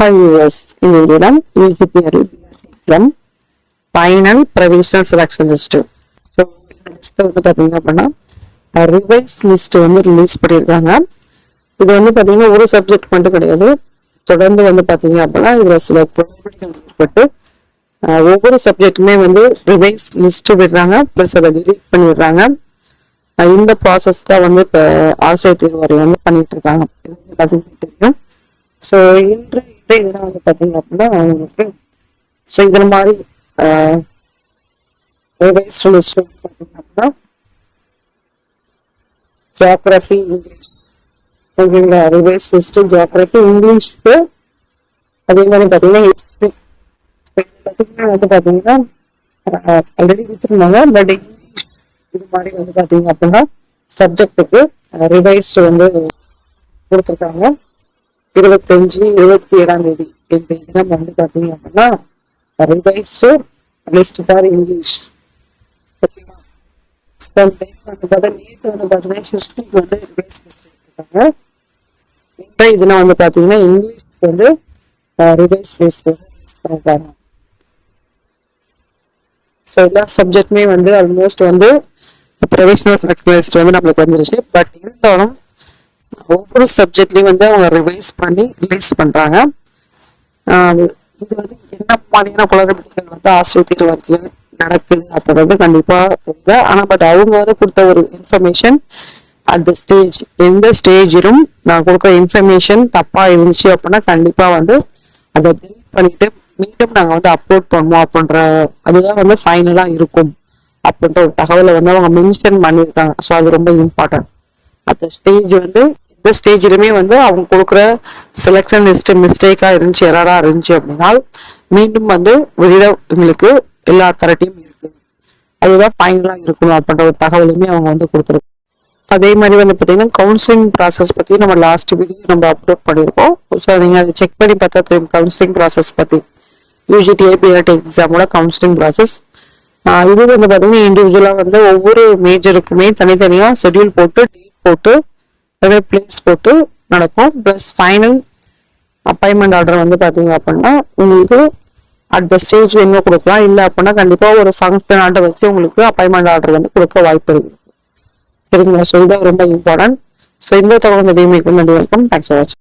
Hi viewers, இந்த இடம் EGPRL exam final provisional selection list so லிஸ்ட்டை வந்து பார்த்தீங்க அப்படின்னா ரிவைஸ் லிஸ்ட் வந்து ரிலீஸ் பண்ணியிருக்காங்க. இது வந்து பார்த்தீங்கன்னா ஒரு சப்ஜெக்ட் மட்டும் கிடையாது. தொடர்ந்து வந்து பார்த்தீங்க அப்படின்னா இதில் சில குளறுபடிகள் ஏற்பட்டு ஒவ்வொரு சப்ஜெக்ட்டுமே வந்து ரிவைஸ் லிஸ்ட் விடுறாங்க. ப்ளஸ் அதை டிலீட் பண்ணிடுறாங்க. இந்த ப்ராசஸ் தான் வந்து இப்போ ஆசிரியர் தேர்வு வந்து பண்ணிட்டு இருக்காங்க. தெரியும். ஸோ இன்று இன்றைய தினம் வந்து பார்த்தீங்க அப்படின்னா உங்களுக்கு ஸோ இதில் மாதிரி ரிவைஸ் வந்து பார்த்தீங்க அப்படின்னா ஜியாகிரஃபி இங்கிலீஷ் ஓகேங்களா? ரிவைஸ் லிஸ்ட் ஜியாகிரஃபி இங்கிலீஷ்க்கு அதே மாதிரி பார்த்தீங்கன்னா ஹிஸ்ட்ரி பார்த்தீங்கன்னா வந்து பார்த்தீங்கன்னா ஆல்ரெடி கொடுத்துருந்தாங்க பட் இங்கிலீஷ் இது மாதிரி வந்து பார்த்தீங்க அப்படின்னா சப்ஜெக்ட்டுக்கு ரிவைஸ்டு வந்து கொடுத்துருக்காங்க. இருபத்தஞ்சு இருபத்தி ஏழாம் தேதி இந்த தினம் வந்து பார்த்தீங்க அப்படின்னா ரிவைஸ்டு லிஸ்ட் ஃபார் இங்கிலீஷ். ஓகேவா? ஸோ வந்து பார்த்தா நேற்று வந்து பார்த்தீங்கன்னா ஹிஸ்ட்ரிக்கு வந்து ரிவைஸ் லிஸ்ட் கொடுத்துருக்காங்க. இன்றைய தினம் வந்து பார்த்தீங்கன்னா இங்கிலீஷ்க்கு வந்து ரிவைஸ் லிஸ்ட் வந்து பண்ணிருக்காங்க ஸோ எல்லா சப்ஜெக்ட்டுமே வந்து ஆல்மோஸ்ட் வந்து ப்ரொவிஷனல் செலக்ட் வந்து நம்மளுக்கு வந்துருச்சு. பட் இருந்தாலும் ஒவ்வொரு சப்ஜெக்ட்லையும் வந்து அவங்க ரிவைஸ் பண்ணி ரிலீஸ் பண்ணுறாங்க இது வந்து என்ன மாதிரியான குளறுபடிகள் வந்து ஆசிரியர் தேர்வாரத்தில் நடக்குது அப்படின்றது கண்டிப்பாக தெரியல ஆனால் பட் அவங்க வந்து கொடுத்த ஒரு இன்ஃபர்மேஷன் அந்த ஸ்டேஜ் எந்த ஸ்டேஜிலும் நான் கொடுக்குற இன்ஃபர்மேஷன் தப்பாக இருந்துச்சு அப்படின்னா கண்டிப்பாக வந்து அதை டெலிட் பண்ணிட்டு மீண்டும் நாங்கள் வந்து அப்லோட் பண்ணுவோம் அப்படின்ற அதுதான் வந்து ஃபைனலாக இருக்கும் அப்படின்ற ஒரு தகவலை வந்து அவங்க மென்ஷன் பண்ணியிருக்காங்க. ஸோ அது ரொம்ப இம்பார்ட்டன்ட் அந்த ஸ்டேஜ் வந்து இந்த ஸ்டேஜிலுமே வந்து அவங்க கொடுக்குற செலெக்ஷன் லிஸ்ட் மிஸ்டேக்காக இருந்துச்சு எரராக இருந்துச்சு அப்படின்னா மீண்டும் வந்து வெளியில எல்லா தரட்டையும் இருக்குது அதுதான் ஃபைனலாக இருக்கணும் அப்படின்ற ஒரு தகவலுமே அவங்க வந்து கொடுத்துருக்கோம் அதே மாதிரி வந்து பார்த்தீங்கன்னா கவுன்சிலிங் ப்ராசஸ் பற்றி நம்ம லாஸ்ட் வீடியோ நம்ம அப்லோட் பண்ணியிருக்கோம். ஸோ நீங்கள் அதை செக் பண்ணி பார்த்தா தெரியும் கவுன்சிலிங் ப்ராசஸ் பற்றி யூஜிடி ஏபிஆர்டி எக்ஸாமோட கவுன்சிலிங் ப்ராசஸ் இது வந்து பார்த்தீங்கன்னா இண்டிவிஜுவலாக வந்து ஒவ்வொரு மேஜருக்குமே தனித்தனியாக ஷெட்யூல் போட்டு டேட் போட்டு நிறைய பிளேஸ் போட்டு நடக்கும். ப்ளஸ் ஃபைனல் அப்பாயின்மெண்ட் ஆர்டர் வந்து பார்த்தீங்க அப்படின்னா உங்களுக்கு அட் த ஸ்டேஜ் வேணுமோ கொடுக்கலாம். இல்லை அப்படின்னா கண்டிப்பாக ஒரு ஃபங்க்ஷன் ஆர்டர் வச்சு உங்களுக்கு அப்பாயின்மெண்ட் ஆர்டர் வந்து கொடுக்க வாய்ப்பு இருக்கு. சரிங்களா? ஸோ இதுதான் ரொம்ப இம்பார்ட்டன்ட் ஸோ இந்த தகவல் இந்த டீமைக்கு நன்றி வணக்கம் தேங்க்ஸ் ஃபார் வாட்சிங்